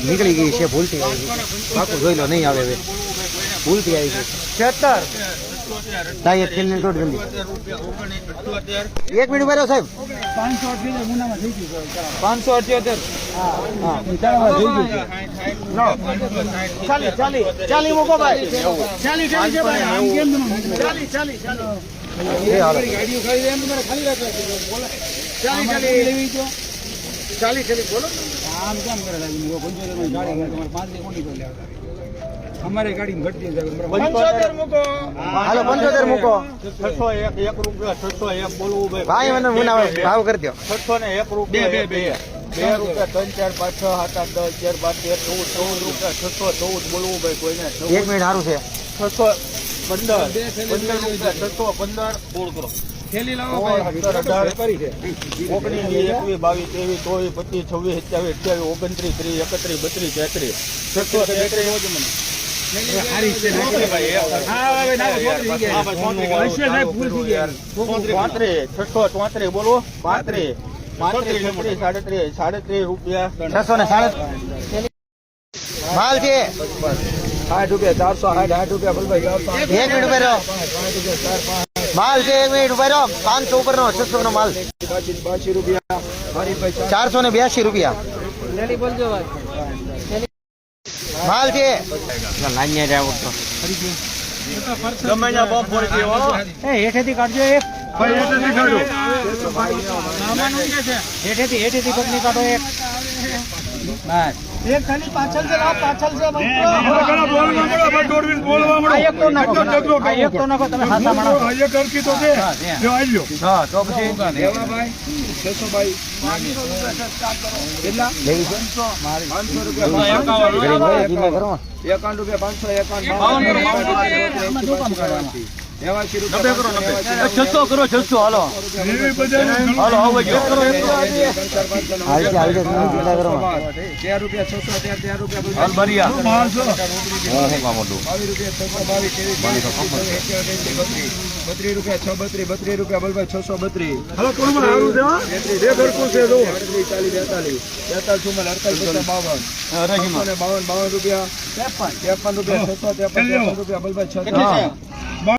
નીકળી ગઈ છે ભૂલથી આવી ગઈ પાકું જોઈ લો નહીં આવે હવે ભૂલથી આવી ગઈ છેતર તાઈ એક છોડ જલ્દી એક મિનિટ ઊભા સાહેબ પાંચસો અઠ્યોતેર ચાલી ચાલી ચાલી મૂકો ભાઈ ચાલી ચાલી ચાલી ચાલી અમારે ગાડી ઘટતી હાલો, પંચોતેર મૂકો. છસો એક એક રૂપિયા છસો એક બોલવું ભાઈ ભાઈ મને મુનાવે ભાવ કરી દો. છસો ને એક રૂપિયા બે બે બે. રૂપિયા ત્રણ ચાર પાંચ છ સાત આઠ દસ અગિયાર બાર તેર ચૌદ ચૌદ રૂપિયા છસો ચૌદ બોલવું ભાઈ કોઈને એક મિનિટ, સારું છે. છસો પંદર. પંદર રૂપિયા છસો પંદર બોલ કરો. થેલી લાવો અઢાર, ઓગણીસ વીસ, એકવીસ બાવીસ ત્રેવીસ ચોવીસ પચીસ છવ્વીસ સત્યાવીસ અઠ્યાવીસ ઓગણત્રીસ ત્રીસ એકત્રીસ બત્રીસ તેત્રીસ. છસો તેત્રીસ. છસો ચોત્રીસ બોલો. પાંત્રીસ. પાંત્રીસ છત્રીસ સાડત્રીસ સાડત્રીસ રૂપિયા. છસો ને સાડત્રીસ. માલ છે. સાઠ રૂપિયા ચારસો સાઠ સાઠ રૂપિયા ભલભાઈ ચારસો એક મિનિટ ઊભા રહો. માલ છે એક મિનિટ ઊભા પાંચસો ઉપર નો છસો નો માલ. બાસી રૂપિયા. ચારસો ને બ્યાસી રૂપિયા. માલ છે. ગમે ત્યાં બમ ફોડી દેવો એ હેઠેથી કાઢજો એક. હેઠેથી હેઠેથી પગની કાઢો એક. બસ. એક ખાલી પાછળ છે પાછળ છે એકાવન રૂપિયા પાંચસો એકાવન છસો કરો છસો હાલો. તેર રૂપિયા છસો તેર રૂપિયા બત્રીસ રૂપિયા છ બત્રીસ બત્રીસ રૂપિયા બલભાઈ છસો બત્રીસ. ચાલીસ બેતાલીસ. બેતાલીસ ચુમ્માલીસ અડતાલીસ બાવન. બાવન બાવન રૂપિયા. ત્રેપન. ત્રેપન રૂપિયા છસો ત્રેપન ત્રેપન રૂપિયા બલભાઈ છસો.